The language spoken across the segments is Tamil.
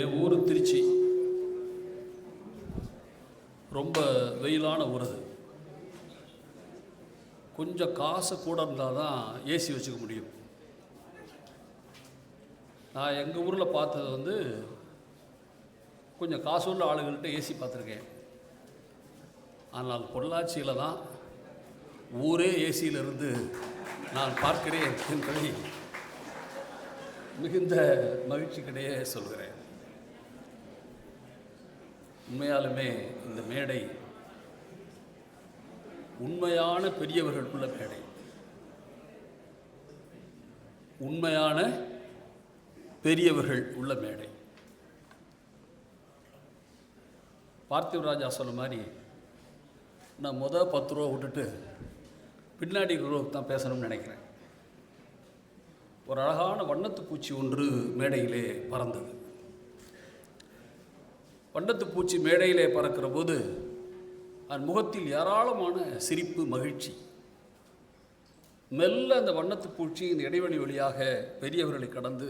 என் ஊர் திருச்சி. ரொம்ப வெயிலான ஊர் அது. கொஞ்சம் காசு கூட இருந்தால் தான் ஏசி வச்சுக்க முடியும். நான் எங்கள் ஊரில் பார்த்தது வந்து கொஞ்சம் காசு உள்ள ஆளுங்கள்கிட்ட ஏசி பார்த்துருக்கேன். ஆனால் பொள்ளாச்சியில் தான் ஊரே ஏசியிலிருந்து நான் பார்க்கிறேன் என்பதை மிகுந்த மகிழ்ச்சிக்கிடையே சொல்கிறேன். உண்மையாலுமே இந்த மேடை உண்மையான பெரியவர்கள் உள்ள மேடை. உண்மையான பெரியவர்கள் உள்ள மேடை. பார்த்திவ ராஜா சொன்ன மாதிரி நான் முத பத்து ரூபா விட்டுட்டு பின்னாடி ரூபாவுக்கு தான் பேசணும்னு நினைக்கிறேன். ஒரு அழகான வண்ணத்து பூச்சி ஒன்று மேடையிலே பறந்தது. வண்டத்து பூச்சி மேடையிலே பறக்கிற போது அதன் முகத்தில் ஏராளமான சிரிப்பு மகிழ்ச்சி. மெல்ல அந்த வண்ணத்து பூச்சி இந்த இடைவெளி வழியாக பெரியவர்களை கடந்து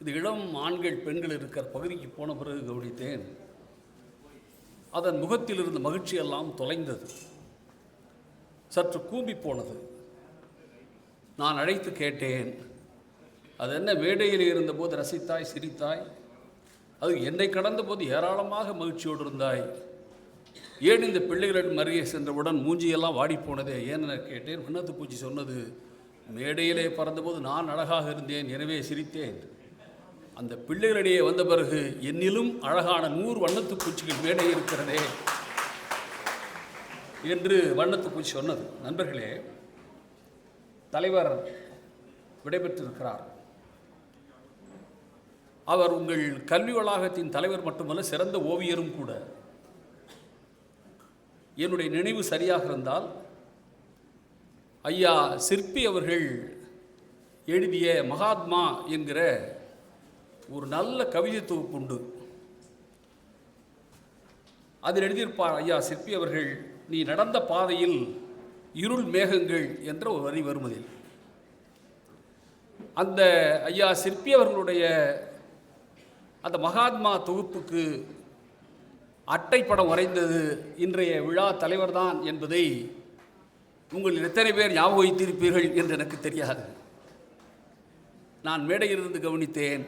இது இளம் ஆண்கள் பெண்கள் இருக்கிற பகுதிக்கு போன பிறகு கவனித்தேன். அதன் முகத்தில் இருந்த மகிழ்ச்சியெல்லாம் தொலைந்தது. சற்று கூம்பி போனது. நான் அழைத்து கேட்டேன் அது என்ன மேடையில் இருந்தபோது ரசித்தாய் சிரித்தாய்? அது என்னை கடந்த போது ஏராளமாக மகிழ்ச்சியோடு இருந்தாய். ஏன் இந்த பிள்ளைகளிடம் அருகே சென்றவுடன் மூஞ்சியெல்லாம் வாடி போனதே ஏன் கேட்டேன். விண்ணத்து பூச்சி சொன்னது மேடையிலே பறந்தபோது நான் அழகாக இருந்தேன் எனவே சிரித்தேன். அந்த பிள்ளைகளிடையே வந்த பிறகு என்னிலும் அழகான நூறு வண்ணத்து பூச்சிகள் மேடை இருக்கிறதே என்று வண்ணத்து பூச்சி சொன்னது. நண்பர்களே தலைவர் விடைபெற்றிருக்கிறார். அவர் உங்கள் கல்வி வளாகத்தின் தலைவர் மட்டுமல்ல சிறந்த ஓவியரும் கூட. என்னுடைய நினைவு சரியாக இருந்தால் ஐயா சிற்பி அவர்கள் எழுதிய மகாத்மா என்கிற ஒரு நல்ல கவிதை உண்டு. அதில் எழுதியிருப்பார் ஐயா சிற்பி அவர்கள் நீ நடந்த பாதையில் இருள் மேகங்கள் என்ற ஒரு வரி வருமதில் அந்த ஐயா சிற்பி அவர்களுடைய அந்த மகாத்மா தொகுப்புக்கு அட்டைப்படம் வரைந்தது இன்றைய விழா தலைவர்தான் என்பதை உங்கள் எத்தனை பேர் ஞாபகம் வைத்திருப்பீர்கள் என்று எனக்கு தெரியாது. நான் மேடையிலிருந்து கவனித்தேன்.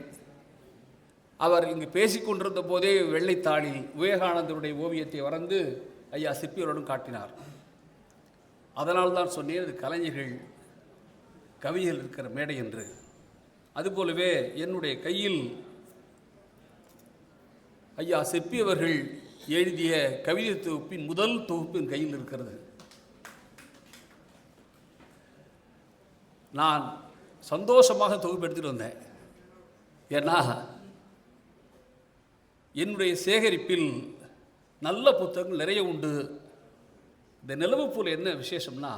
அவர் இங்கு பேசிக்கொண்டிருந்த போதே வெள்ளைத்தாளில் விவேகானந்தருடைய ஓவியத்தை வரைந்து ஐயா சிற்பியரோடும் காட்டினார். அதனால் தான் சொன்னேன் அது கலைஞர்கள் கவிகள் இருக்கிற மேடை என்று. அதுபோலவே என்னுடைய கையில் ஐயா செப்பியவர்கள் அவர்கள் எழுதிய கவிதை தொகுப்பின் முதல் தொகுப்பு என் கையில் இருக்கிறது. நான் சந்தோஷமாக தொகுப்பு எடுத்துகிட்டு வந்தேன். ஏன்னா என்னுடைய சேகரிப்பில் நல்ல புத்தகங்கள் நிறைய உண்டு. இந்த நிலவு போல் என்ன விசேஷம்னா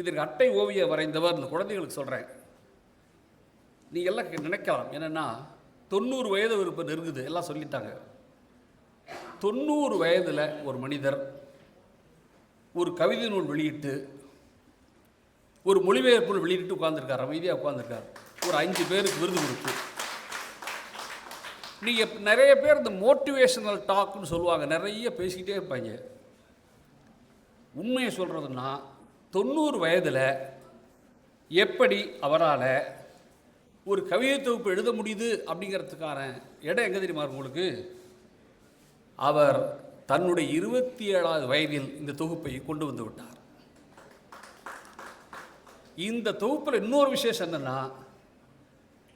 இதற்கு அட்டை ஓவியம் வரைந்தவர் இந்த குழந்தைகளுக்கு சொல்கிறேன் நீங்கள் எல்லாம் நினைக்கலாம். என்னென்னா தொண்ணூறு வயது விருப்பம் நெருங்குது எல்லாம் சொல்லிட்டாங்க. தொண்ணூறு வயதில் ஒரு மனிதர் ஒரு கவிதை நூல் வெளியிட்டு ஒரு மொழிபெயர்ப்பு நூல் வெளியிட்டு உட்காந்துருக்கார் அமைதியாக உட்காந்துருக்கார் ஒரு அஞ்சு பேருக்கு விருது கொடுத்து. நீங்கள் நிறைய பேர் இந்த மோட்டிவேஷனல் டாக்னு சொல்லுவாங்க நிறைய பேசிக்கிட்டே இருப்பாங்க. உண்மையை சொல்கிறதுன்னா தொண்ணூறு வயதில் எப்படி அவரால் ஒரு கவிதை தொகுப்பு எழுத முடியுது அப்படிங்கிறதுக்கான இடம் எங்கே தெரியுமா உங்களுக்கு? அவர் தன்னுடைய இருபத்தி ஏழாவது வயதில் இந்த தொகுப்பை கொண்டு வந்து விட்டார். இந்த தொகுப்பில் இன்னொரு விசேஷம் என்னென்னா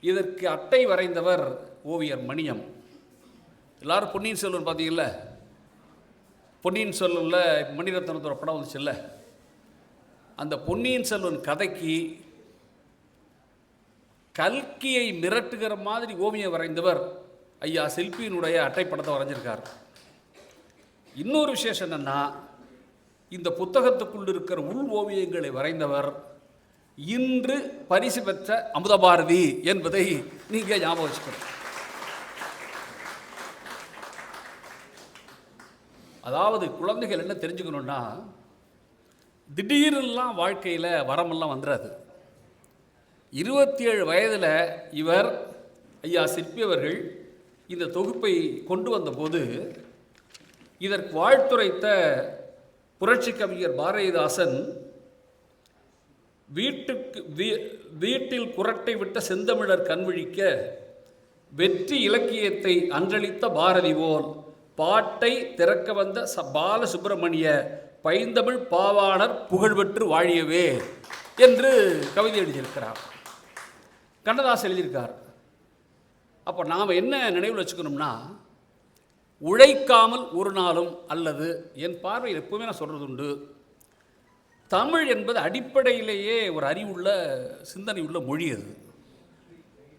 இதற்கு அட்டை வரைந்தவர் ஓவியர் மணியம். எல்லாரும் பொன்னியின் செல்வன் பார்த்தீங்கல்ல? பொன்னியின் செல்வனில் மணிரத்னத்தோட படம் வந்துச்சுல்ல? அந்த பொன்னியின் செல்வன் கதைக்கு கல்கியை மிரட்டுகிற மாதிரி ஓவியம் வரைந்தவர் ஐயா சில்பியினுடைய அட்டைப்படத்தை வரைஞ்சிருக்கார். இன்னொரு விசேஷம் என்னன்னா இந்த புத்தகத்துக்குள் இருக்கிற உள் ஓவியங்களை வரைந்தவர் இன்று பரிசு பெற்ற அமுதபாரதி என்பதை நீங்கள் ஞாபகம் வச்சுக்கணும். அதாவது குழந்தைகள் என்ன தெரிஞ்சுக்கணுன்னா திடீரெல்லாம் வாழ்க்கையில் வரமெல்லாம் வந்துடாது இருபத்தி ஏழு வயதில் இவர் ஐயா சிற்பி அவர்கள் இந்த தொகுப்பை கொண்டு வந்தபோது இதற்கு வாழ்த்துரைத்த புரட்சி கவிஞர் பாரதிதாசன் வீட்டுக்கு வீ- வீட்டில் குரட்டை விட்ட செந்தமிழர் கண்விழிக்க வெற்றி இலக்கியத்தை அன்றளித்த பாரதி போல் பாட்டை திறக்க வந்த ச பாலசுப்பிரமணிய பைந்தமிழ் பாவாணர் புகழ்பெற்று வாழியவே என்று கவிதை எழுதியிருக்கிறார் கண்ணதாஸ் எழுதியிருக்கார். அப்போ நாம் என்ன நினைவில் வச்சுக்கணும்னா உழைக்காமல் ஒரு நாளும் அல்லது என் பார்வையில் எப்பவுமே நான் சொல்கிறது உண்டு தமிழ் என்பது அடிப்படையிலேயே ஒரு அறிவுள்ள சிந்தனை உள்ள மொழி அது.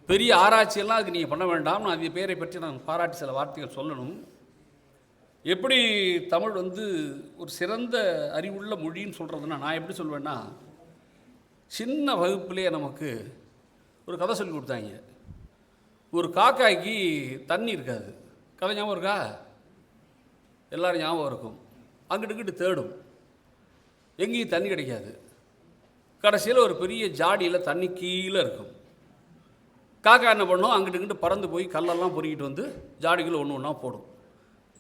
பெரிய ஆராய்ச்சியெல்லாம் அதுக்கு நீங்கள் பண்ண வேண்டாம். நான் அது பேரை பற்றி நான் பாராட்டி சில வார்த்தைகள் சொல்லணும். எப்படி தமிழ் வந்து ஒரு சிறந்த அறிவுள்ள மொழின்னு சொல்கிறதுனா நான் எப்படி சொல்வேன்னா சின்ன வகுப்புலேயே நமக்கு ஒரு கதை சொல்லி கொடுத்தாங்க. ஒரு காக்காய்க்கு தண்ணி இருக்காது. கதை ஞாபகம் இருக்கா? எல்லோரும் ஞாபகம் இருக்கும். அங்கிட்டு இங்கிட்டு தேடும். எங்கேயும் தண்ணி கிடைக்காது. கடைசியில் ஒரு பெரிய ஜாடியில் தண்ணி கீழே இருக்கும். காக்கா என்ன பண்ணும்? அங்கிட்டு இங்கிட்டு பறந்து போய் கல்லெல்லாம் பொறிக்கிட்டு வந்து ஜாடிக்குள்ளே ஒன்று ஒன்றா போடும்.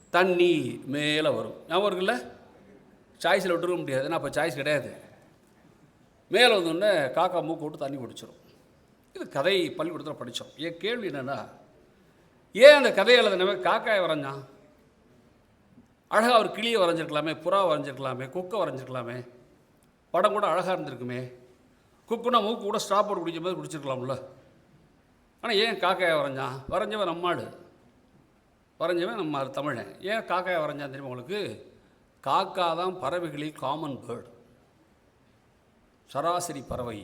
தண்ணி மேலே வரும். ஞாபகம் இருக்குல்ல? சாய்ஸில் விட்டுருக்க முடியாது. ஏன்னா அப்போ சாய்ஸ் கிடையாது. மேலே வந்தோடனே காக்கா மூக்கு விட்டு தண்ணி குடிச்சிடும் இது கதை பள்ளிக்கூடத்தில் படித்தோம் என் கேள்வி என்னென்னா ஏன் அந்த கதையை எழுதினவன் காக்காயை வரைஞ்சான்? அழகாக ஒரு கிளியை வரைஞ்சிருக்கலாமே புறா வரைஞ்சிருக்கலாமே குக்கை வரைஞ்சிருக்கலாமே படம் கூட அழகாக இருந்திருக்குமே. குக்குனா மூக்கு கூட ஸ்டாப் போட்டு குடிக்கும் போது குடிச்சிருக்கலாம்ல. ஆனால் ஏன் காக்காயை வரைஞ்சான்? வரைஞ்சவன் நம்மாடு வரைஞ்சவன் நம்ம தமிழன். ஏன் காக்காயை வரைஞ்சான் தெரியுமா உங்களுக்கு? காக்கா தான் பறவைகளில் காமன் பேர்டு சராசரி பறவை.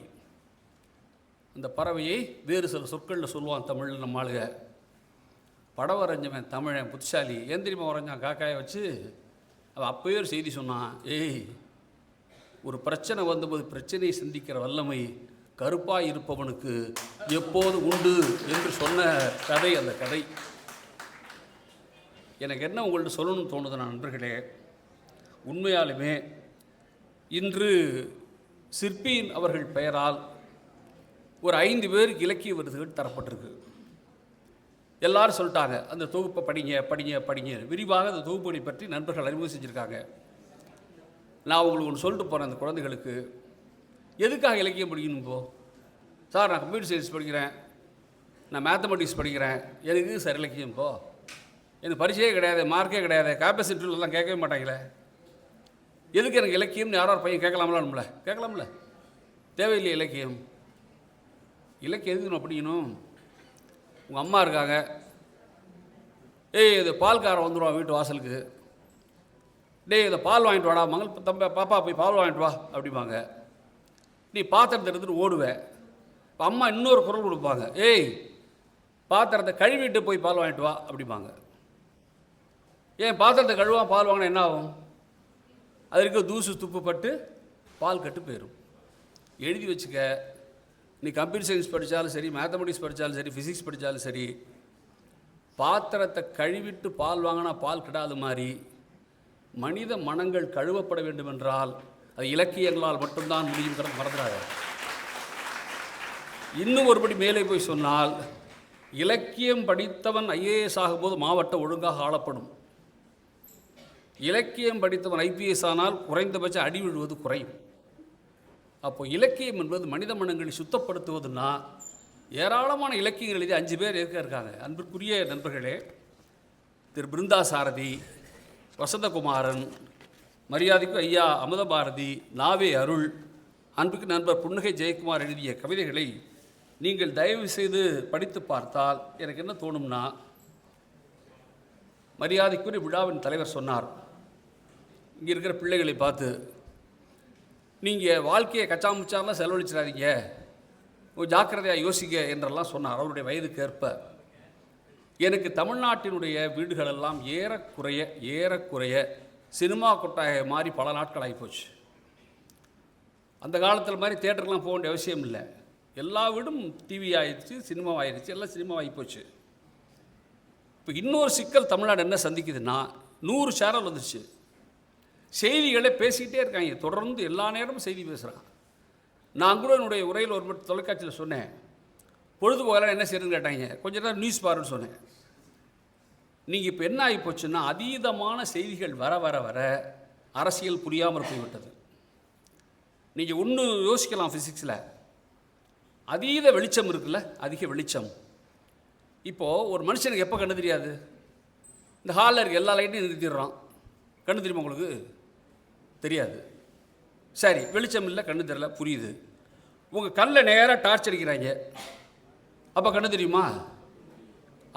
அந்த பறவையை வேறு சில சொற்களில் சொல்லுவான் தமிழில் நம்ம ஆளுக. படம் வரைஞ்சவன் தமிழன் புத்திசாலி. ஏன் தெரியுமா வரைஞ்சான் காக்காயை வச்சு அவன் அப்போயே ஒரு செய்தி சொன்னான். ஏய் ஒரு பிரச்சனை வந்தபோது பிரச்சனையை சிந்திக்கிற வல்லமை கருப்பாய் இருப்பவனுக்கு எப்போது உண்டு என்று சொன்ன கதை அந்த கதை. எனக்கு என்ன உங்கள்கிட்ட சொல்லணும்னு தோணுது நான் நண்பர்களே? உண்மையாலுமே இன்று சிற்பியின் அவர்கள் பெயரால் ஒரு ஐந்து பேருக்கு இலக்கிய விருதுகள் தரப்பட்டிருக்கு. எல்லாரும் சொல்லிட்டாங்க அந்த தொகுப்பை படிங்க படிங்க படிங்க. விரிவாக அந்த தொகுப்பை பற்றி நண்பர்கள் அறிமுகம் செஞ்சுருக்காங்க. நான் உங்களுக்கு ஒன்று சொல்லிட்டு போகிறேன் அந்த குழந்தைகளுக்கு. எதுக்காக இலக்கியம் படிக்கணும் போ சார் நான் கம்ப்யூட்டர் சயின்ஸ் படிக்கிறேன். நான் மேத்தமெட்டிக்ஸ் படிக்கிறேன். எதுக்கு சார் இலக்கியம் போ எனக்கு பரிச்சையே கிடையாது மார்க்கே கிடையாது கேம்பஸ் இன்டர்வியூலாம் கேட்கவே மாட்டாங்களே. எதுக்கு எனக்கு இலக்கியம்னு யாரோ ஒரு பையன் கேட்கலாம்ல நம்மள? கேட்கலாம்ல. தேவையில்லை இலக்கியம். இலக்கு எழுதணும் நம்ம உங்கள் அம்மா இருக்காங்க. ஏய் இது பால்காரன் வந்துடுவான் வீட்டு வாசலுக்கு. டேய் இதை பால் வாங்கிட்டு வாடா. மகள் தம்ப பாப்பா போய் பால் வாங்கிட்டு வா அப்படிம்பாங்க. நீ பாத்திரத்தை எடுத்துட்டு ஓடுவேன் இப்போ அம்மா இன்னொரு குரல் கொடுப்பாங்க. ஏய் பாத்திரத்தை கழுவிட்டு போய் பால் வாங்கிட்டு வா அப்படிம்பாங்க. ஏன் பாத்திரத்தை கழுவா பால் வாங்கினா என்ன ஆகும்? அது இருக்க தூசு துப்புப்பட்டு பால் கட்டு போயிடும் எழுதி வச்சுக்க. நீ கம்ப்யூட்டர் சயின்ஸ் படித்தாலும் சரி மேத்தமெட்டிக்ஸ் படித்தாலும் சரி ஃபிசிக்ஸ் படித்தாலும் சரி பாத்திரத்தை கழுவிட்டு பால் வாங்கினா பால் கிடாது மாதிரி மனித மனங்கள் கழுவப்பட வேண்டுமென்றால் அது இலக்கியங்களால் மட்டும்தான் முடியுங்கிறத மறந்துடாத. இன்னும் ஒருபடி மேலே போய் சொன்னால் இலக்கியம் படித்தவன் ஐஏஎஸ் ஆகும்போது மாவட்டம் ஒழுங்காக ஆளப்படும். இலக்கியம் படித்தவன் ஐபிஎஸ் ஆனால் குறைந்தபட்சம் அடி விழுவது குறையும். அப்போ இலக்கியம் என்பது மனித மனங்களை சுத்தப்படுத்துவதுன்னா ஏராளமான இலக்கியங்கள் எழுதி அஞ்சு பேர் இருக்க இருக்காங்க. அன்பிற்குரிய நண்பர்களே திரு பிருந்தா சாரதி வசந்தகுமாரன் மரியாதைக்கு ஐயா அமுதபாரதி நாவே அருள் அன்புக்கு நண்பர் புன்னகை ஜெயக்குமார் எழுதிய கவிதைகளை நீங்கள் தயவு செய்து படித்து பார்த்தால் எனக்கு என்ன தோணும்னா மரியாதைக்குரிய விழாவின் தலைவர் சொன்னார். இங்கே இருக்கிற பிள்ளைகளை பார்த்து நீங்கள் வாழ்க்கையை கச்சாமுச்சாலாம் செலவழிச்சிடாதீங்க. ஜாக்கிரதையாக யோசிக்க என்றெல்லாம் சொன்னார். அவருடைய வயதுக்கு ஏற்ப எனக்கு தமிழ்நாட்டினுடைய வீடுகளெல்லாம் ஏறக்குறைய ஏறக்குறைய சினிமா கொட்டாய மாதிரி பல நாட்கள் ஆகிப்போச்சு அந்த காலத்தில் மாதிரி தேட்டருக்குலாம் போக வேண்டிய அவசியம் இல்லை. எல்லா வீடும் டிவி ஆயிடுச்சு சினிமா ஆயிடுச்சு எல்லாம் சினிமா ஆகிப்போச்சு இப்போ இன்னொரு சிக்கல் தமிழ்நாடு என்ன சந்திக்குதுன்னா நூறு சேனல் வந்துருச்சு. செய்திகளை பேசிக்கிட்டே இருக்காங்க. தொடர்ந்து எல்லா நேரமும் செய்தி பேசுகிறாங்க நான் கூட என்னுடைய உரையில் ஒரு மட்டும் தொலைக்காட்சியில் சொன்னேன். பொழுதுபோகலாம் என்ன செய்யணும்னு கேட்டாங்க. கொஞ்ச நேரம் நியூஸ் பாருன்னு சொன்னேன். நீங்கள் இப்போ என்ன ஆகி போச்சுன்னா அதீதமான செய்திகள் வர வர வர அரசியல் புரியாமல் போய்விட்டது. நீங்கள் ஒன்று யோசிக்கலாம் ஃபிசிக்ஸில் அதீத வெளிச்சம் இருக்குல்ல அதிக வெளிச்சம். இப்போது ஒரு மனுஷனுக்கு எப்போ கண்ணு தெரியாது? இந்த ஹாலில் இருக்க எல்லா லைட்டையும் நிறுத்திடுறான். கண்ணு தெரியுமா உங்களுக்கு? தெரியாது. சரி வெளிச்சம் இல்லை கண்ணு தெரியல புரியுது. உங்கள் கண்ணில் நேராக டார்ச் அடிக்கிறாங்க. அப்போ கண்ணு தெரியுமா?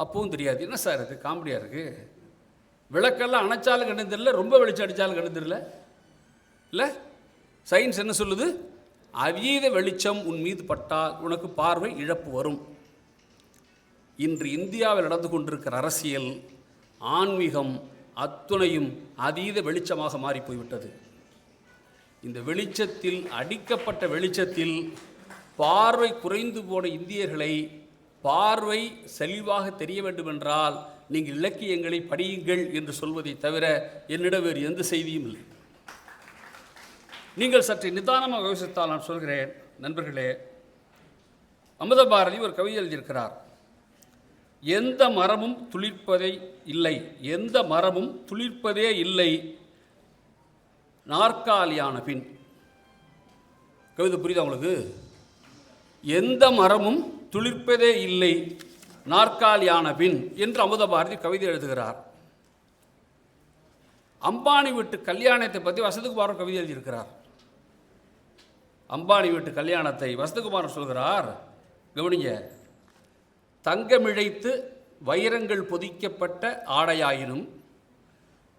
அப்பவும் தெரியாது. என்ன சார் இது காமெடியாக இருக்குது விளக்கெல்லாம் அணைச்சாலும் கண்ணு தெரியல ரொம்ப வெளிச்சம் அடித்தாலும் கண்ணு தெரியல. இல்லை? சயின்ஸ் என்ன சொல்லுது? அதீத வெளிச்சம் உன் மீது பட்டால் உனக்கு பார்வை இழப்பு வரும். இன்று இந்தியாவில் நடந்து கொண்டிருக்கிற அரசியல் ஆன்மீகம் அத்துணையும் அதீத வெளிச்சமாக மாறி போய்விட்டது. இந்த வெளிச்சத்தில் அடிக்கப்பட்ட வெளிச்சத்தில் பார்வை குறைந்து போன இந்தியர்களை பார்வை செழிவாக தெரிய வேண்டுமென்றால் நீங்கள் இலக்கியங்களை படியுங்கள் என்று சொல்வதை தவிர என்னிடம் வேறு எந்த செய்தியும் இல்லை. நீங்கள் சற்று நிதானமாக யோசித்தால் நான் சொல்கிறேன் நண்பர்களே அமுத பாரதி ஒரு கவிதை எழுதியிருக்கிறார். எந்த மரமும் துளிர்ப்பதே இல்லை எந்த மரமும் துளிர்ப்பதே இல்லை நாற்காலியான பின். கவிதை புரியுதா உங்களுக்கு? எந்த மரமும் துளிர்ப்பதே இல்லை நாற்காலியான பின் என்று அமுத பாரதி கவிதை எழுதுகிறார். அம்பானி வீட்டு கல்யாணத்தை பற்றி வசந்தகுமாரன் கவிதை எழுதியிருக்கிறார். அம்பானி வீட்டு கல்யாணத்தை வசந்தகுமாரன் சொல்கிறார். கவனிங்க தங்கமிழைத்து வைரங்கள் பொதிக்கப்பட்ட ஆடையாயினும்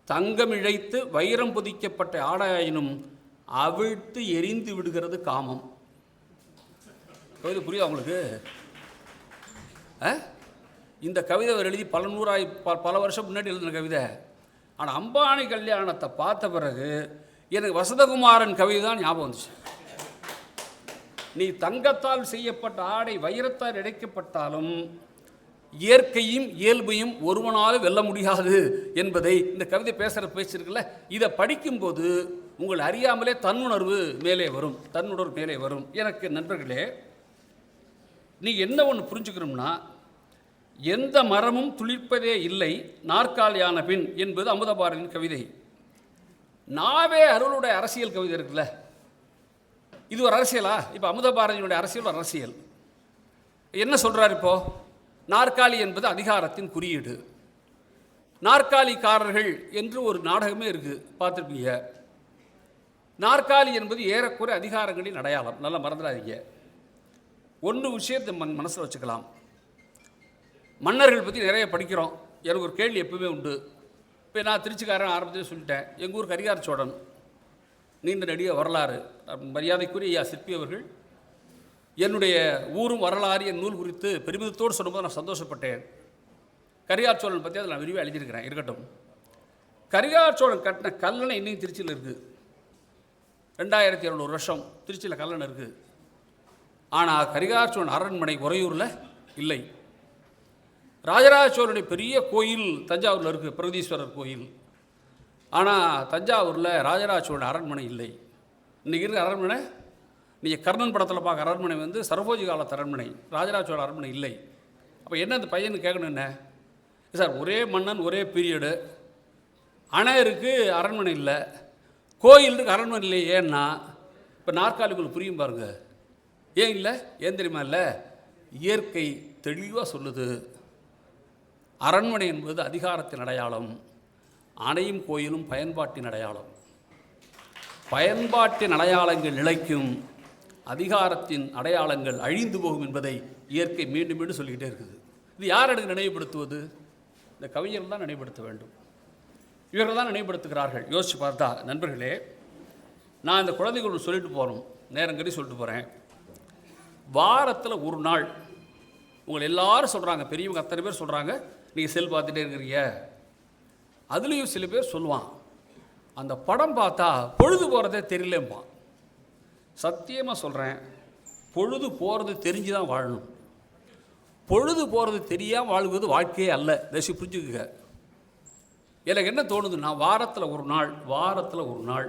தங்கமிழைத்து வைரம் பொதிக்கப்பட்ட ஆடையாயினும் அவிழ்த்து எரிந்து விடுகிறது காமம். கவிதை புரியுதா உங்களுக்கு? ஆ? இந்த கவிதை அவர் எழுதி பல நூறாய் ப- பல வருஷம் முன்னாடி எழுதின கவிதை. ஆனால் அம்பானி கல்யாணத்தை பார்த்த பிறகு எனக்கு வசதகுமாரன் கவிதை தான் ஞாபகம் வந்துச்சு. நீ தங்கத்தால் செய்யப்பட்ட ஆடை வைரத்தால் இழைக்கப்பட்டாலும் இயற்கையும் இயல்பையும் ஒருவனால் வெல்ல முடியாது என்பதை இந்த கவிதை பேசுகிற பேச்சிருக்குல்ல இதை படிக்கும்போது உங்கள் அறியாமலே தன்னுணர்வு மேலே வரும் தன்னுணர்வு மேலே வரும். எனக்கு நண்பர்களே நீ என்ன ஒன்று புரிஞ்சுக்கணும்னா எந்த மரமும் துளிர்ப்பதே இல்லை நாற்காலியான பின் என்பது அமுதபாரதியின் கவிதை. நாவே அருளுடைய அரசியல் கவிதை இருக்குல்ல? இது ஒரு அரசியலா? இப்போ அமுதபாரதியினுடைய அரசியல் ஒரு அரசியல். என்ன சொல்கிறார் இப்போ? நாற்காலி என்பது அதிகாரத்தின் குறியீடு. நாற்காலிக்காரர்கள் என்று ஒரு நாடகமே இருக்குது பார்த்துருப்பீங்க. நாற்காலி என்பது ஏறக்குறை அதிகாரங்களின் அடையாளம். நல்லா மறந்துடாதீங்க. ஒன்று விஷயத்தை மன் மனசில் வச்சுக்கலாம். மன்னர்கள் பற்றி நிறைய படிக்கிறோம். எனக்கு ஒரு கேள்வி எப்பவுமே உண்டு. இப்போ நான் திருச்சிக்காரன் ஆரம்பத்திலே சொல்லிட்டேன். எங்கள் ஊர் கரிகார சோழன் நீண்ட நெடிய வரலாறு. மரியாதைக்குரிய ஐயா சிற்பி அவர்கள் என்னுடைய ஊரும் வரலாறு என் நூல் குறித்து பெருமிதத்தோடு சொல்லும்போது நான் சந்தோஷப்பட்டேன். கரிகார் சோழன் பற்றி அதில் நான் விரிவாக எழுதியிருக்கிறேன் இருக்கட்டும். கரிகார் சோழன் கட்டின கல்லணை இன்னும் திருச்சியில் இருக்குது ரெண்டாயிரத்தி இரநூறு வருஷம் திருச்சியில் கல்லணை இருக்குது ஆனால் கரிகார் சோழன் அரண்மனை உறையூரில் இல்லை. ராஜராஜ சோழனுடைய பெரிய கோயில் தஞ்சாவூரில் இருக்குது பிரகதீஸ்வரர் கோயில். ஆனால் தஞ்சாவூரில் ராஜராஜ சோழன் அரண்மனை இல்லை. இன்றைக்கி இருக்கிற அரண்மனை நீங்கள் கர்ணன் படத்தில் பார்க்க அரண்மனை வந்து சரபோஜி காலத்து அரண்மனை ராஜராஜ சோழ அரண்மனை இல்லை. அப்போ என்ன அந்த பையன் கேட்கணும் என்ன? சார் ஒரே மன்னன் ஒரே பீரியடு. அணை இருக்குது அரண்மனை இல்லை. கோயில் இருக்குது அரண்மனை இல்லை ஏன்னா இப்போ நாற்காலிகள் புரியும் பாருங்க. ஏன் இல்லை? ஏன் தெரியுமா இல்லை? இயற்கை தெளிவாக சொல்லுது. அரண்மனை என்பது அதிகாரத்தின் அடையாளம். அணையும் கோயிலும் பயன்பாட்டின் அடையாளம். பயன்பாட்டின் அடையாளங்கள் நிலைக்கும். அதிகாரத்தின் அடையாளங்கள் அழிந்து போகும் என்பதை இயற்கை மீண்டும் மீண்டும் சொல்லிக்கிட்டே இருக்குது. இது யார் எனக்கு நினைவுபடுத்துவது? இந்த கவிஞர்கள் தான் நினைவுபடுத்த வேண்டும். இவர்கள் தான் நினைவுபடுத்துகிறார்கள். யோசிச்சு பார்த்தா நண்பர்களே நான் இந்த குழந்தைகள் சொல்லிட்டு போகிறோம் நேரங்கடி சொல்லிட்டு போகிறேன் வாரத்தில் ஒரு நாள் உங்களை எல்லாரும் சொல்கிறாங்க பெரியவங்க அத்தனை பேர் சொல்கிறாங்க நீங்கள் செல் பார்த்துட்டே இருக்கிறீங்க. அதுலேயும் சில பேர் சொல்லுவான் அந்த படம் பார்த்தா பொழுது போகிறதே தெரியலேம்பான். சத்தியமாக சொல்கிறேன் பொழுது போகிறது தெரிஞ்சு தான் வாழணும். பொழுது போகிறது தெரியாமல் வாழ்வது வாழ்க்கையே அல்ல. தயவுசு புரிஞ்சுக்குங்க. எனக்கு என்ன தோணுதுன்னா வாரத்தில் ஒரு நாள் வாரத்தில் ஒரு நாள்.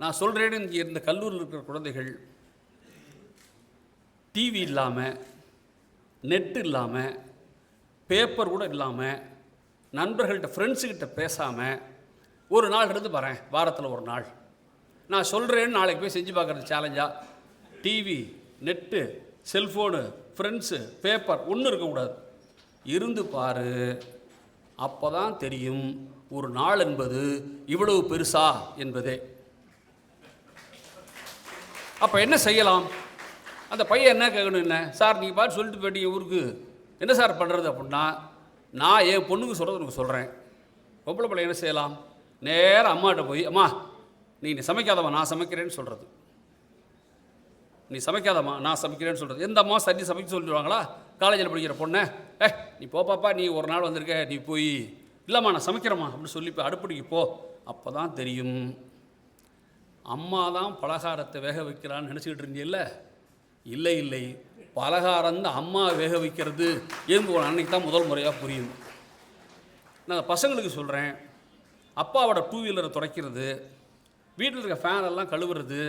நான் சொல்கிறேன்னு இங்கே இந்த கல்லூரியில் இருக்கிற குழந்தைகள் டிவி இல்லாமல் நெட் இல்லாமல் பேப்பர் கூட இல்லாமல் நண்பர்கள்கிட்ட ஃப்ரெண்ட்ஸுக்கிட்ட பேசாமல் ஒரு நாள் இருந்து வரேன் வாரத்தில் ஒரு நாள். நான் சொல்கிறேன்னு நாளைக்கு போய் செஞ்சு பார்க்குறது சேலஞ்சாக TV net cellphone friends paper ஒன்றும் இருக்கக்கூடாது. இருந்து பாரு. அப்போ தான் தெரியும் ஒரு நாள் என்பது இவ்வளவு பெருசா என்பதே. அப்போ என்ன செய்யலாம்? அந்த பையன் என்ன கேட்கணும் என்ன? சார் நீங்கள் பார்த்து சொல்லிட்டு போயிட்டீங்க ஊருக்கு. என்ன சார் பண்ணுறது அப்படின்னா நான் என் பொண்ணுக்கு சொல்கிறது உனக்கு சொல்கிறேன் பொம்பளை பிள்ளை என்ன செய்யலாம்? நேராக அம்மாட்ட போய் அம்மா நீ நீ சமைக்காதம்மா நான் சமைக்கிறேன்னு சொல்கிறது நீ சமைக்காதம்மா நான் சமைக்கிறேன்னு சொல்கிறது எந்த அம்மா சரி சமைக்க சொல்லிடுவாங்களா? காலேஜில் படிக்கிற பொண்ணை ஏ நீ போப்பாப்பா நீ ஒரு நாள் வந்திருக்க நீ போய். இல்லைம்மா நான் சமைக்கிறேம்மா அப்படின்னு சொல்லி போய் அடுப்படிக்கு போ. அப்போ தான் தெரியும். அம்மா தான் பலகாரத்தை வேக வைக்கிறான்னு நினச்சிக்கிட்டு இருந்தியில்ல இல்லை இல்லை. பலகாரம் தான் அம்மா வேக வைக்கிறது. ஏங்குவோம். அன்னைக்கு தான் முதல் முறையாக புரியும். நான் பசங்களுக்கு சொல்கிறேன் அப்பாவோட டூ வீலரை துடைக்கிறது. வீட்டில் இருக்க ஃபேன் எல்லாம் கழுவுறது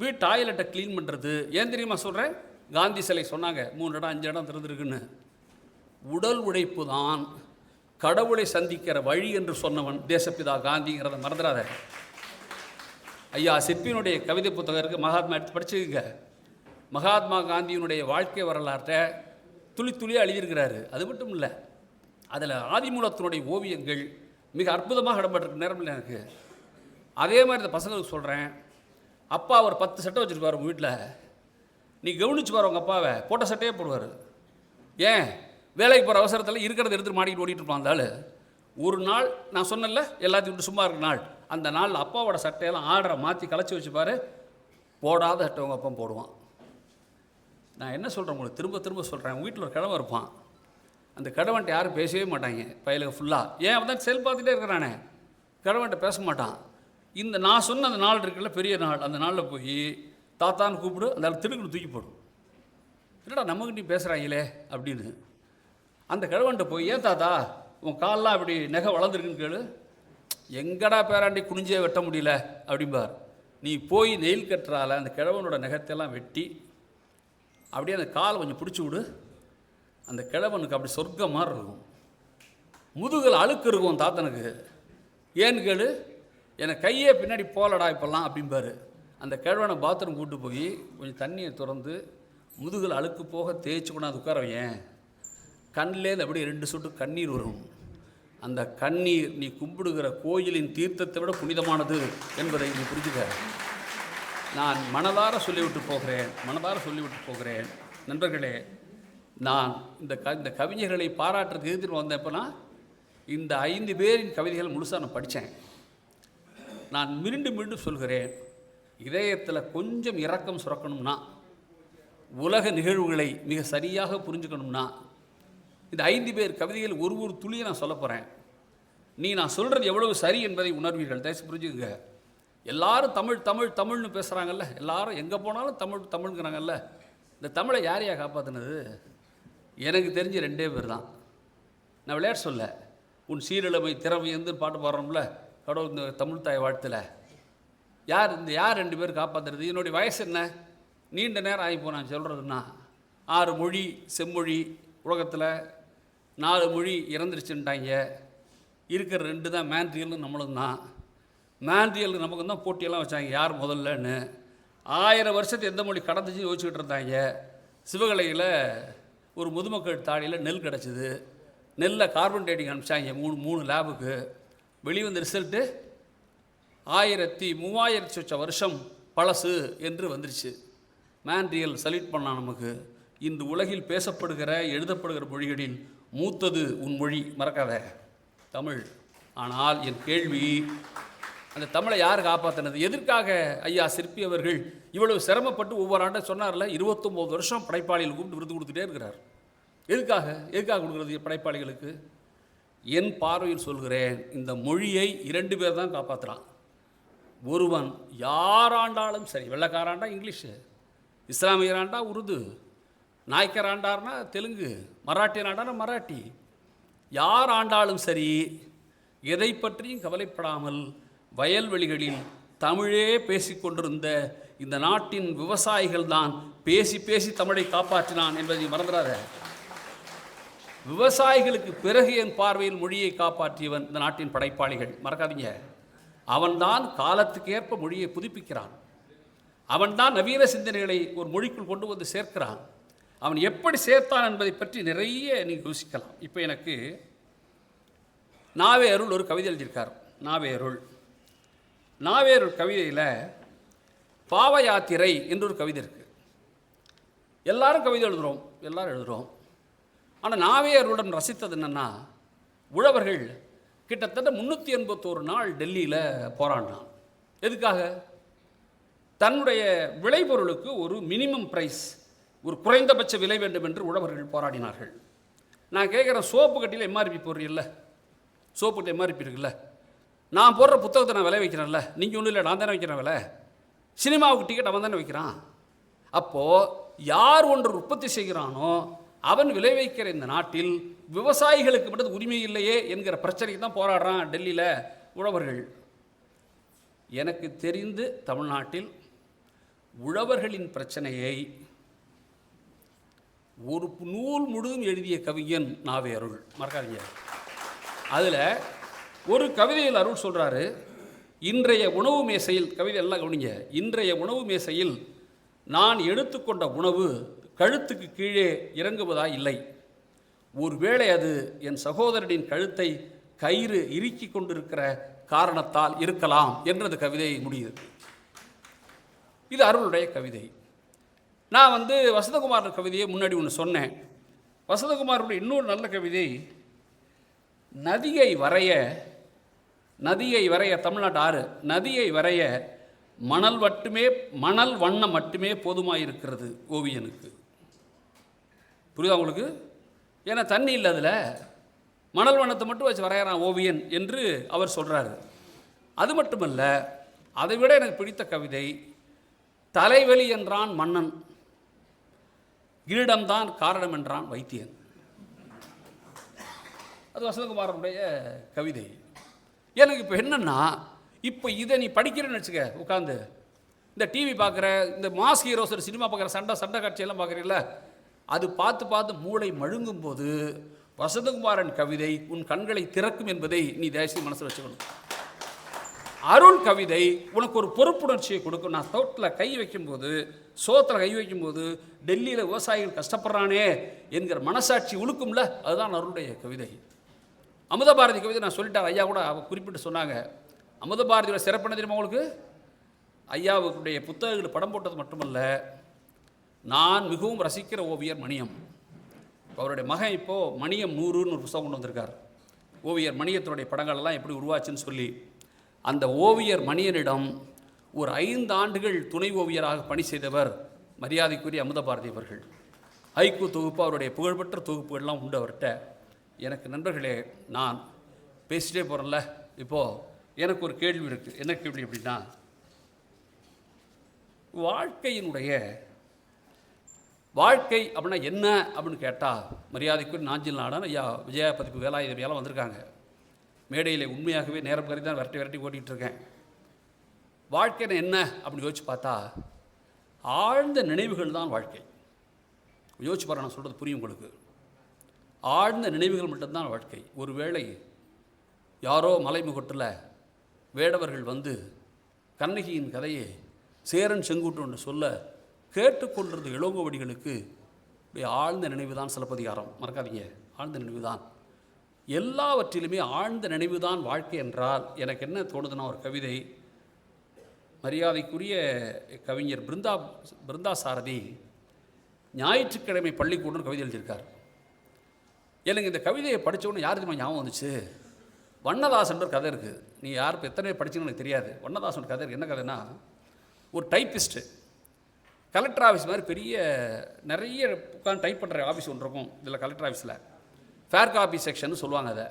வீட்டு டாய்லெட்டை க்ளீன் பண்ணுறது ஏன் தெரியுமா சொல்கிறேன் காந்தி சிலை சொன்னாங்க மூணு இடம் அஞ்சு இடம் திறந்துருக்குன்னு. உடல் உழைப்பு தான் கடவுளை சந்திக்கிற வழி என்று சொன்னவன் தேசப்பிதா காந்திங்கிறத மறந்துடாத. ஐயா சிற்பியினுடைய கவிதை புத்தகம் இருக்குது மகாத்மா எடுத்து படிச்சுக்கங்க. மகாத்மா காந்தியினுடைய வாழ்க்கை வரலாற்றை துளி துளியாக எழுதியிருக்கிறாரு. அது மட்டும் இல்லை அதில் ஆதிமூலத்தினுடைய ஓவியங்கள் மிக அற்புதமாக இடம்பெற்றிருக்கு நேரம் இல்லை எனக்கு. அதே மாதிரி இந்த பசங்களுக்கு சொல்கிறேன் அப்பா ஒரு பத்து சட்டை வச்சுருப்பார் உங்கள் வீட்டில் நீ கவனிச்சு பாரு உங்கள் அப்பாவை. போட்ட சட்டையே போடுவார். ஏன்? வேலைக்கு போகிற அவசரத்தில் இருக்கிறத எடுத்துட்டு மாடிக்கிட்டு ஓடிட்டு இருப்பான் அந்த ஒரு நாள் நான் சொன்னேன்ல எல்லாத்தையும் விட்டு சும்மா இருக்கிற நாள். அந்த நாள் அப்பாவோட சட்டையெல்லாம் ஆர்டரை மாற்றி களைச்சி வச்சுப்பார். போடாத சட்டை உங்கள் அப்பா போடுவான். நான் என்ன சொல்கிறேன் உங்களுக்கு? திரும்ப திரும்ப சொல்கிறேன் வீட்டில் ஒரு கிழவன் இருப்பான். அந்த கிழவன்ட்ட யாரும் பேசவே மாட்டாங்க. பயிலுக்கு ஃபுல்லாக ஏன்? அவன் தான் செல் பார்த்துட்டே இருக்கிறானே. கிழவன்ட்ட பேச மாட்டான். இந்த நான் சொன்ன அந்த நாள் இருக்குல்ல பெரிய நாள் அந்த நாளில் போய் தாத்தான்னு கூப்பிடு அந்த ஆள் திடுக்குன்னு தூக்கி போடும். என்னடா நம்மகிட்ட பேசுகிறாங்களே அப்படின்னு. அந்த கிழவன்ட்ட போய் ஏன் தாத்தா உன் கால்லாம் அப்படி நெகை வளர்ந்துருக்குன்னு கேளு. எங்கடா பேராண்டி குனிஞ்சே வெட்ட முடியல? அப்படிம்பார். நீ போய் நெயில் கட்டுறால அந்த கிழவனோட நெகத்தையெல்லாம் வெட்டி அப்படியே அந்த காலை கொஞ்சம் பிடிச்சி விடு. அந்த கிழவனுக்கு அப்படி சொர்க்கம் மாதிரி இருக்கும். முதுகில் அழுக்கு இருக்கும் தாத்தனுக்கு. ஏன்னு கேளு எனக்கு கையே பின்னாடி போலடா இப்போல்லாம் அப்படிம்பாரு. அந்த கிழவனை பாத்ரூம் கூட்டு போய் கொஞ்சம் தண்ணியை திறந்து முதுகில் அழுக்கு போக தேய்ச்சி கொண்டாந்து உட்கார வையேன். கண்ணிலேருந்து அப்படியே ரெண்டு சொட்டு கண்ணீர் வரும். அந்த கண்ணீர் நீ கும்பிடுகிற கோயிலின் தீர்த்தத்தை விட புனிதமானது என்பதை நீ புரிஞ்சுக்க. நான் மனதார சொல்லிவிட்டு போகிறேன் மனதார சொல்லிவிட்டு போகிறேன். நண்பர்களே நான் இந்த க இந்த கவிஞர்களை பாராட்டுறதுக்கு எதிர்த்து வந்தப்பனா இந்த ஐந்து பேரின் கவிதைகள் முழுசாக நான் படித்தேன். நான் மீண்டும் மீண்டும் சொல்கிறேன் இதயத்தில் கொஞ்சம் இரக்கம் சுரக்கணும்னா உலக நிகழ்வுகளை மிக சரியாக புரிஞ்சுக்கணும்னா இந்த ஐந்து பேர் கவிதைகள் ஒரு ஒரு துளியை நான் சொல்ல போகிறேன் நீ நான் சொல்கிறது எவ்வளவு சரி என்பதை உணர்வீர்கள். தயவு புரிஞ்சுக்கங்க. எல்லாரும் தமிழ் தமிழ் தமிழ்னு பேசுகிறாங்கல்ல எல்லாரும் எங்கே போனாலும் தமிழ் தமிழ்ங்கிறாங்கல்ல? இந்த தமிழை யாரையா காப்பாற்றினது எனக்கு தெரிஞ்ச ரெண்டே பேர் தான். நான் விளையாட சொல்ல உன் சீரழமை திறமை எந்த பாட்டு பாடுறோம்ல? கடவுள் இந்த தமிழ் தாய் வாழ்த்துல. யார் இந்த யார் ரெண்டு பேர் காப்பாற்றுறது என்னுடைய வயசு என்ன? நீண்ட நேரம் ஆகி போனான் சொல்கிறதுன்னா ஆறு மொழி செம்மொழி உலகத்தில் நாலு மொழி இறந்துருச்சுன்ட்டாங்க. இருக்கிற ரெண்டு தான் மேண்ட்ரியலும் நம்மளும் தான். மேண்ட்ரியல் நமக்கு தான் போட்டியெல்லாம் வச்சாங்க யார் முதல்லன்னு. ஆயிரம் வருஷத்து எந்த மொழி கடந்துச்சுன்னு யோசிச்சுக்கிட்டு இருந்தாங்க. சிவகலையில் ஒரு முதுமக்கள் தாடியில் நெல் கிடச்சிது. நெல்லை கார்பன் டேட்டிங் அனுப்பிச்சாங்க மூணு மூணு லேபுக்கு வெளிவந்த ரிசல்ட்டு ஆயிரத்தி மூவாயிரத்தி சொச்ச வருஷம் பழசு என்று வந்துருச்சு. மேன்ரியல் சல்யூட் பண்ணான் நமக்கு. இன்று உலகில் பேசப்படுகிற எழுதப்படுகிற மொழிகளின் மூத்தது உன் மொழி. மறக்காத. தமிழ். ஆனால் என் கேள்வி அந்த தமிழை யார் காப்பாற்றினது எதற்காக ஐயா சிற்பி அவர்கள் இவ்வளவு சிரமப்பட்டு ஒவ்வொரு ஆண்டும் சொன்னார்ல? இருபத்தொம்போது வருஷம் படைப்பாளிகள் கூப்பிட்டு விருது கொடுத்துட்டே இருக்கிறார். எதுக்காக? எதுக்காக கொடுக்குறது படைப்பாளிகளுக்கு? என் பார்வையில் சொல்கிறேன் இந்த மொழியை இரண்டு பேர் தான் காப்பாற்றுறான் ஒருவன் யாராண்டாலும் சரி வெள்ளக்காராண்டா இங்கிலீஷு இஸ்லாமியராண்டா உருது நாய்க்கராண்டார்னா தெலுங்கு மராட்டியர் ஆண்டானா மராட்டி. யார் ஆண்டாலும் சரி எதை பற்றியும் கவலைப்படாமல் வயல்வெளிகளில் தமிழே பேசிக்கொண்டிருந்த இந்த நாட்டின் விவசாயிகள் தான் பேசி பேசி தமிழை காப்பாற்றினான் என்பதை மறந்துடாத. விவசாயிகளுக்கு பிறகு என் பார்வையில் மொழியை காப்பாற்றியவன் இந்த நாட்டின் படைப்பாளிகள். மறக்காதீங்க. அவன்தான் காலத்துக்கேற்ப மொழியை புதுப்பிக்கிறான். அவன்தான் நவீன சிந்தனைகளை ஒரு மொழிக்குள் கொண்டு வந்து சேர்க்கிறான். அவன் எப்படி சேர்த்தான் என்பதை பற்றி நிறைய நீங்கள் யோசிக்கலாம். இப்போ எனக்கு நாவே அருள் ஒரு கவிதை எழுதியிருக்கார். நாவே அருள். நாவே அருள் கவிதையில் பாவ யாத்திரை என்று ஒரு கவிதை இருக்குது எல்லாரும் கவிதை எழுதுகிறோம் எல்லாரும் எழுதுகிறோம் ஆனால் நாவே ரசித்தது என்னென்னா உழவர்கள் கிட்டத்தட்ட முந்நூற்றி எண்பத்தோரு நாள் டெல்லியில் போராடினான். எதுக்காக? தன்னுடைய விளைபொருளுக்கு ஒரு மினிமம் ப்ரைஸ் ஒரு குறைந்தபட்ச விலை வேண்டும் என்று உழவர்கள் போராடினார்கள். நான் கேட்குற சோப்பு கட்டியில் எம்ஆர்பி போடுறீல்ல? சோப்பு கட்டி எம்ஆர்பி இருக்குல்ல? நான் போடுற புத்தகத்தை நான் விலை வைக்கிறேன்ல? நீங்கள் ஒன்றும் இல்லை நான் தானே வைக்கிறேன் விலை? சினிமாவுக்கு டிக்கெட் அவன் தானே வைக்கிறான்? அப்போது யார் ஒன்று உற்பத்தி செய்கிறானோ அவன் விளைவிக்கிற இந்த நாட்டில் விவசாயிகளுக்கு மட்டும் உரிமை இல்லையே என்கிற பிரச்சனைக்கு தான் போராடுறான் டெல்லியில் உழவர்கள். எனக்கு தெரிந்து தமிழ்நாட்டில் உழவர்களின் பிரச்சனையை ஒரு நூல் முழுதும் எழுதிய கவிஞன் நாவே அருள். மறக்காதீங்க. அதில் ஒரு கவிதையில் அருள் சொல்கிறாரு இன்றைய உணவு மேசையில் கவிதை எல்லாம் கவனிங்க இன்றைய உணவு மேசையில் நான் எடுத்துக்கொண்ட உணவு கழுத்துக்கு கீழே இறங்குவதா இல்லை. ஒருவேளை அது என் சகோதரனின் கழுத்தை கயிறு இறுக்கி கொண்டிருக்கிற காரணத்தால் இருக்கலாம் என்றது கவிதை முடியுது. இது அருளுடைய கவிதை. நான் வந்து வசந்தகுமார் கவிதையை முன்னாடி ஒன்று சொன்னேன். வசந்தகுமாருடைய இன்னொரு நல்ல கவிதை நதியை வரைய நதியை வரைய தமிழ்நாட்டு ஆறு. நதியை வரைய மணல் மட்டுமே மணல் வண்ணம் மட்டுமே போதுமாக இருக்கிறது ஓவியனுக்கு. புரியுதா உங்களுக்கு? ஏன்னா தண்ணி இல்லை அதில். மணல் வண்ணத்தை மட்டும் வச்சு வரைகிறான் ஓவியன் என்று அவர் சொல்கிறாரு அது மட்டுமல்ல அதை விட எனக்கு பிடித்த கவிதை தலைவலி என்றான் மன்னன் கிரீடம்தான் காரணம் என்றான் வைத்தியன். அது வசந்தகுமாரனுடைய கவிதை. எனக்கு இப்போ என்னென்னா இப்போ இதை நீ படிக்கிறேன்னு வச்சுக்க உட்காந்து இந்த டிவி பார்க்குற இந்த மாஸ் ஹீரோஸ் சினிமா பார்க்குற சண்டை சண்டை காட்சியெல்லாம் பார்க்குறீங்களா அது பார்த்து பார்த்து மூளை மழுங்கும் போது வசந்தகுமாரன் கவிதை உன் கண்களை திறக்கும் என்பதை நீ தேசிய மனசில் வச்சுக்கணும். அருள் கவிதை உனக்கு ஒரு பொறுப்புணர்ச்சியை கொடுக்கும். நான் தோட்டில் கை வைக்கும்போது சோத்தில் கை வைக்கும்போது டெல்லியில் விவசாயிகள் கஷ்டப்படுறானே என்கிற மனசாட்சி உழுக்கும்ல அதுதான் அருளுடைய கவிதை. அமுத பாரதி கவிதை நான் சொல்லிட்டேன் ஐயா கூட அவ குறிப்பிட்டு சொன்னாங்க. அமுத பாரதியோட சிறப்பு என்ன தெரியுமா உங்களுக்கு? ஐயாவுடைய புத்தகங்கள் படம் போட்டது மட்டுமல்ல நான் மிகவும் ரசிக்கிற ஓவியர் மணியம். அவருடைய மகன் இப்போது மணியம் நூறுன்னு ஒரு புத்தகம் கொண்டு வந்திருக்கார். ஓவியர் மணியத்தினுடைய படங்கள்லாம் எப்படி உருவாச்சுன்னு சொல்லி அந்த ஓவியர் மணியனிடம் ஒரு ஐந்து ஆண்டுகள் துணை ஓவியராக பணி செய்தவர் மரியாதைக்குரிய அமுதபாரதி அவர்கள். ஐக்கு தொகுப்பு அவருடைய புகழ்பெற்ற தொகுப்புகள்லாம் உண்டு அவர்கிட்ட. எனக்கு நண்பர்களே நான் பேசிட்டே போகிறேன்ல இப்போது எனக்கு ஒரு கேள்வி இருக்குது என்ன கேள்வி அப்படின்னா வாழ்க்கையினுடைய வாழ்க்கை அப்படின்னா என்ன அப்படின்னு கேட்டால் மரியாதைக்குரிய நாஞ்சில் நாடான ஐயா விஜயா பதிப்பு வேலாயுதவியால் வந்திருக்காங்க. மேடையில் உண்மையாகவே நேரம் கருதி தான் விரட்டி விரட்டி ஓட்டிகிட்டு இருக்கேன். வாழ்க்கைன்னு என்ன அப்படின்னு யோசிச்சு பார்த்தா ஆழ்ந்த நினைவுகள் தான் வாழ்க்கை. யோசிச்சு பாரு நான் சொல்கிறது புரியும் உங்களுக்கு. ஆழ்ந்த நினைவுகள் மட்டும்தான் வாழ்க்கை. ஒருவேளை யாரோ மலைமுகட்டில் வேடவர்கள் வந்து கண்ணகியின் கதையை சேரன் செங்குட்டு ஒன்று சொல்ல கேட்டுக்கொண்டிருந்த இளங்கோவடிகளுக்கு ஆழ்ந்த நினைவு தான் சிலப்பதிகாரம். மறக்காதீங்க. ஆழ்ந்த நினைவு தான் எல்லாவற்றிலுமே ஆழ்ந்த நினைவு தான் வாழ்க்கை என்றால் எனக்கு என்ன தோணுதுன்னா ஒரு கவிதை. மரியாதைக்குரிய கவிஞர் பிருந்தா பிருந்தா சாரதி ஞாயிற்றுக்கிழமை பள்ளிக்கூடம்னு கவிதை எழுதியிருக்கார். எனக்கு இந்த கவிதையை படித்தவொடனே யார் தெரியுமா ஞாபகம் வந்துச்சு? வண்ணதாசன் ஒரு கதை இருக்குது நீ யார் இப்போ எத்தனை பேர் எனக்கு தெரியாது. வண்ணதாசன் கதை இருக்குது என்ன கதைன்னா ஒரு டைப்பிஸ்ட்டு கலெக்டர் ஆஃபீஸ் மாதிரி பெரிய நிறைய உட்காந்து டைப் பண்ணுற ஆஃபீஸ் ஒன்று இருக்கும் இதில் கலெக்டர் ஆஃபீஸில். ஃபேர் காப்பி செக்ஷன் சொல்லுவாங்க அதை.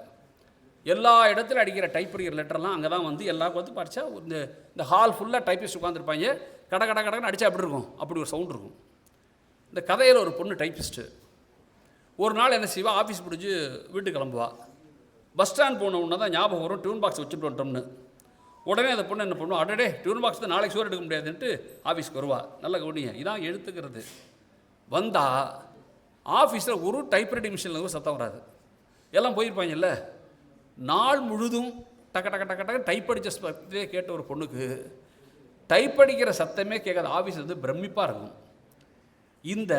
எல்லா இடத்துல அடிக்கிற டைப் அடிக்கிற லெட்டர்லாம் அங்கே தான் வந்து எல்லா வந்து படித்தா இந்த இந்த ஹால் ஃபுல்லாக டைப்பிஸ்ட் உட்காந்துருப்பாங்க கட கட கடன்னு அடித்தா அப்படி இருக்கும்? அப்படி ஒரு சவுண்ட் இருக்கும். இந்த கதையில் ஒரு பொண்ணு டைப்பிஸ்ட்டு ஒரு நாள் என்ன செய்வா? ஆஃபீஸ் பிடிச்சி வீட்டுக்கு கிளம்புவா. பஸ் ஸ்டாண்ட் போன உடனே தான் ஞாபகம் வரும். டியூன் பாக்ஸ் வச்சுட்டு வந்துட்டோம்னு. உடனே அந்த பொண்ணு என்ன பண்ணுவோம் அடடே டியூன் பாக்ஸ் தான் நாளைக்கு சோறு எடுக்க முடியாதுன்ட்டு ஆஃபீஸ்க்கு வருவா. நல்ல கவனிங்க இதான் எழுத்துக்கிறது. வந்தால் ஆஃபீஸில் ஒரு டைப்ரைட்டிங் மிஷினில் கூட சத்தம் வராது. எல்லாம் போயிருப்பாங்கல்ல நாள் முழுதும் டக்க டக்க டக்க டக்க டைப் அடித்த சத்தத்தையே கேட்ட ஒரு பொண்ணுக்கு டைப் அடிக்கிற சத்தமே கேட்காத. ஆஃபீஸ் வந்து பிரமிப்பாக இருக்கும். இந்த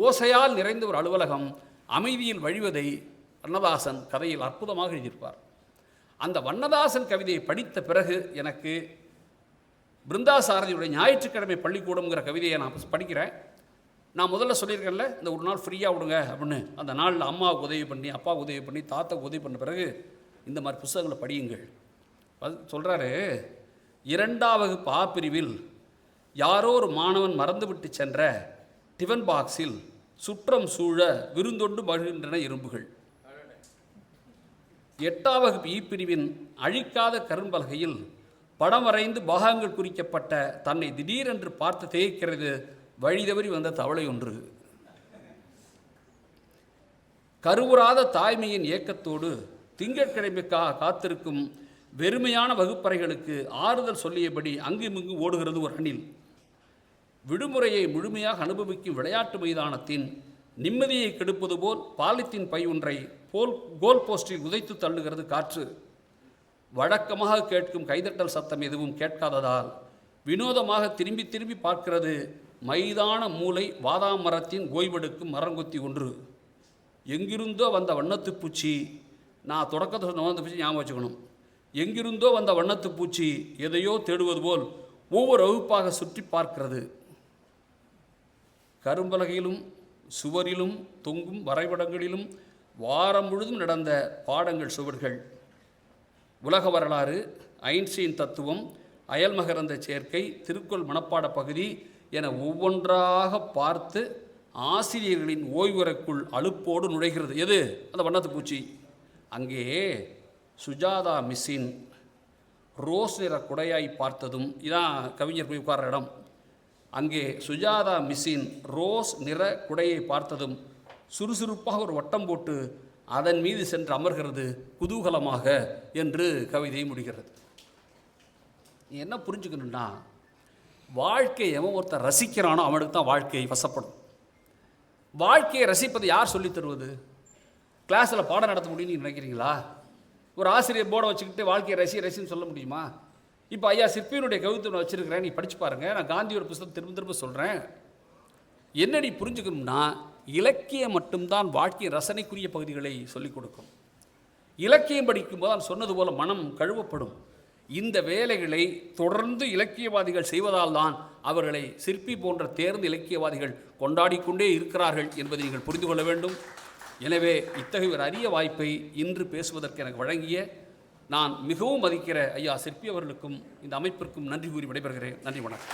ஓசையால் நிறைந்த ஒரு அலுவலகம் அமைதியில் வழிவதை அன்னதாசன் கதையில் அற்புதமாக எழுதியிருப்பார். அந்த வண்ணதாசன் கவிதையை படித்த பிறகு எனக்கு பிருந்தாசாரதியுடைய ஞாயிற்றுக்கிழமை பள்ளிக்கூடம்ங்கிற கவிதையை நான் படிக்கிறேன். நான் முதல்ல சொல்லியிருக்கேன்ல இந்த ஒரு நாள் ஃப்ரீயாக விடுங்க அப்படின்னு. அந்த நாளில் அம்மாவுக்கு உதவி பண்ணி அப்பாவுக்கு உதவி பண்ணி தாத்தாவுக்கு உதவி பண்ண பிறகு இந்த மாதிரி புஸ்தகங்களை படியுங்கள். அது சொல்கிறாரு இரண்டாவது பா பிரிவில் யாரோ ஒரு மாணவன் மறந்துவிட்டு சென்ற டிஃபன் பாக்ஸில் சுற்றம் சூழ விருந்தொண்டு மகிழ்கின்றன எறும்புகள் எட்டாம் வகுப்பு பிரிவின் அழிக்காத கரும்பலகையில் படம் வரைந்து பாகங்கள் குறிக்கப்பட்ட தன்னை திடீரென்று பார்த்து தேய்க்கிறது வழி தவறி வந்த தவளை ஒன்று. கருவுறாத தாய்மையின் இயக்கத்தோடு திங்கட்கிழமைக்காக காத்திருக்கும் வெறுமையான வகுப்பறைகளுக்கு ஆறுதல் சொல்லியபடி அங்குமிங்கு ஓடுகிறது ஒரு அணில். விடுமுறையை முழுமையாக அனுபவிக்கும் விளையாட்டு மைதானத்தின் நிம்மதியை கெடுப்பது போல் பாலித்தீன் பை ஒன்றை போல் கோல் போஸ்டில் உதைத்து தள்ளுகிறது காற்று. வழக்கமாக கேட்கும் கைதட்டல் சத்தம் எதுவும் கேட்காததால் வினோதமாக திரும்பி திரும்பி பார்க்கிறது மைதான மூலை வாதாமரத்தின் ஓய்வெடுக்கும் மரங்கொத்தி ஒன்று. எங்கிருந்தோ வந்த வண்ணத்து பூச்சி நான் தொடக்கத்தை சொன்ன வண்ணத்து பூச்சி ஞாபகம் வச்சுக்கணும். எங்கிருந்தோ வந்த வண்ணத்து பூச்சி எதையோ தேடுவது போல் ஒவ்வொரு வகுப்பாக சுற்றி பார்க்கிறது. கரும்பலகையிலும் சுவரிலும் தொங்கும் வரைபடங்களிலும் வாரம் முழுதும் நடந்த பாடங்கள் சுவர்கள் உலக வரலாறு ஐன்ஸ்டீன் தத்துவம் அயல்மகரந்த சேர்க்கை திருக்குறள் மனப்பாட பகுதி என ஒவ்வொன்றாக பார்த்து ஆசிரியர்களின் ஓய்வுறக்குள் அலுப்போடு நுழைகிறது. எது? அந்த வண்ணத்து பூச்சி. அங்கே சுஜாதா மிஸ்ஸின் ரோஸ் நிற குடையாய் பார்த்ததும் இதான் கவிஞர் போய் உட்கார்ற இடம். அங்கே சுஜாதா மிஸ்ஸின் ரோஸ் நிற குடையை பார்த்ததும் சுறுசுறுப்பாக ஒரு வட்டம் போட்டு அதன் மீது சென்று அமர்கிறது குதூகலமாக என்று கவிதை முடிகிறது. நீ என்ன புரிஞ்சுக்கணுன்னா வாழ்க்கை எவன் ஒருத்தன் ரசிக்கிறானோ அவனுக்கு தான் வாழ்க்கையை வசப்படும். வாழ்க்கையை ரசிப்பதை யார் சொல்லித்தருவது கிளாஸில் பாடம் நடத்த முடியும்னு நினைக்கிறீங்களா? ஒரு ஆசிரியர் போர்டை வச்சுக்கிட்டு வாழ்க்கையை ரசி ரசின்னு சொல்ல முடியுமா? இப்போ ஐயா சிற்பியினுடைய கவிதை நான் வச்சிருக்கிறேன் நீ படிச்சு பாருங்கள் நான் காந்தியோட புஸ்தகம் திரும்ப திரும்ப சொல்கிறேன் என்ன நீ புரிஞ்சுக்கணும்னா இலக்கியம் மட்டும்தான் வாழ்க்கை ரசனைக்குரிய பகுதிகளை சொல்லிக் கொடுக்கும். இலக்கியம் படிக்கும்போது நான் சொன்னது போல மனம் கழுவப்படும். இந்த வேலைகளை தொடர்ந்து இலக்கியவாதிகள் செய்வதால் தான் அவர்களை சிற்பி போன்ற தேர்ந்த இலக்கியவாதிகள் கொண்டாடிக்கொண்டே இருக்கிறார்கள் என்பதை நீங்கள் புரிந்து கொள்ள வேண்டும். எனவே இத்தகைய ஒரு அரிய வாய்ப்பை இன்று பேசுவதற்கு எனக்கு வழங்கிய நான் மிகவும் மதிக்கிற ஐயா சிற்பி அவர்களுக்கும் இந்த அமைப்பிற்கும் நன்றி கூறி விடைபெறுகிறேன். நன்றி வணக்கம்.